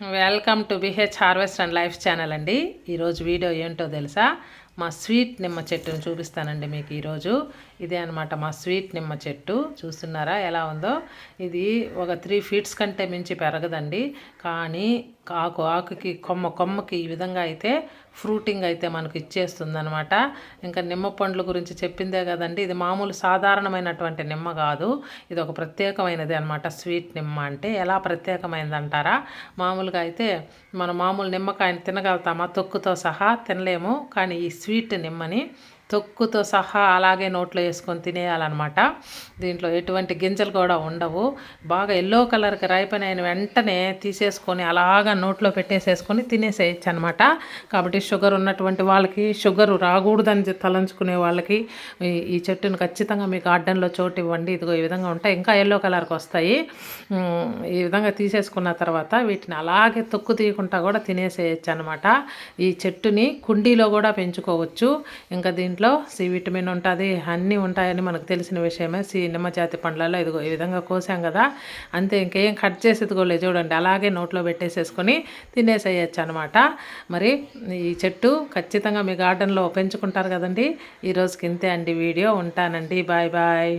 Welcome to BH harvest and life channel అండి. ఈరోజు video ఏంటో తెలుసా? మా స్వీట్ నిమ్మ చెట్టును చూపిస్తానండి మీకు ఈరోజు. ఇదే అనమాట మా స్వీట్ నిమ్మ చెట్టు. చూస్తున్నారా ఎలా ఉందో? ఇది ఒక త్రీ ఫీట్స్ కంటే మించి పెరగదండి. కానీ ఆకు ఆకుకి కొమ్మ కొమ్మకి ఈ విధంగా అయితే ఫ్రూటింగ్ అయితే మనకు ఇచ్చేస్తుంది అనమాట ఇంకా నిమ్మ పండ్ల గురించి చెప్పిందే కదండి. ఇది మామూలు సాధారణమైనటువంటి నిమ్మ కాదు. ఇది ఒక ప్రత్యేకమైనది అనమాట స్వీట్ నిమ్మ అంటే. ఎలా ప్రత్యేకమైనది అంటారా మామూలుగా అయితే మన మామూలు నిమ్మకాయని తినగలుగుతామా? తొక్కుతో సహా తినలేము. కానీ ఈ స్వీట్ నిమ్మని తొక్కుతో సహా అలాగే నోట్లో వేసుకొని తినేయాలన్నమాట. దీంట్లో ఎటువంటి గింజలు కూడా ఉండవు. బాగా ఎల్లో కలర్కి రైపనైన అయిన వెంటనే తీసేసుకొని అలాగా నోట్లో పెట్టేసేసుకొని తినేసేయచ్చు అనమాట కాబట్టి షుగర్ ఉన్నటువంటి వాళ్ళకి షుగర్ రాకూడదని తలంచుకునే వాళ్ళకి ఈ చెట్టును ఖచ్చితంగా మీ గార్డెన్లో చోటు ఇవ్వండి. ఇదిగో ఈ విధంగా ఉంటాయి. ఇంకా ఎల్లో కలర్కి వస్తాయి. ఈ విధంగా తీసేసుకున్న తర్వాత వీటిని అలాగే తొక్కు తీయకుండా కూడా తినేసేయచ్చు అనమాట ఈ చెట్టుని కుండీలో కూడా పెంచుకోవచ్చు. ఇంకా దీంట్లో దీంట్లో సి విటమిన్ ఉంటుంది అన్నీ ఉంటాయని మనకు తెలిసిన విషయమే. సి నిమ్మ జాతి పండ్లలో ఇదిగో ఈ విధంగా కోసాం కదా. అంతే ఇంకేం కట్ చేసి ఇదిగోలే చూడండి. అలాగే నోట్లో పెట్టేసేసుకొని తినేసేయచ్చు అనమాట మరి ఈ చెట్టు ఖచ్చితంగా మీ గార్డెన్లో పెంచుకుంటారు కదండి. ఈరోజుకి ఇంతే అండి వీడియో. ఉంటానండి. Bye bye.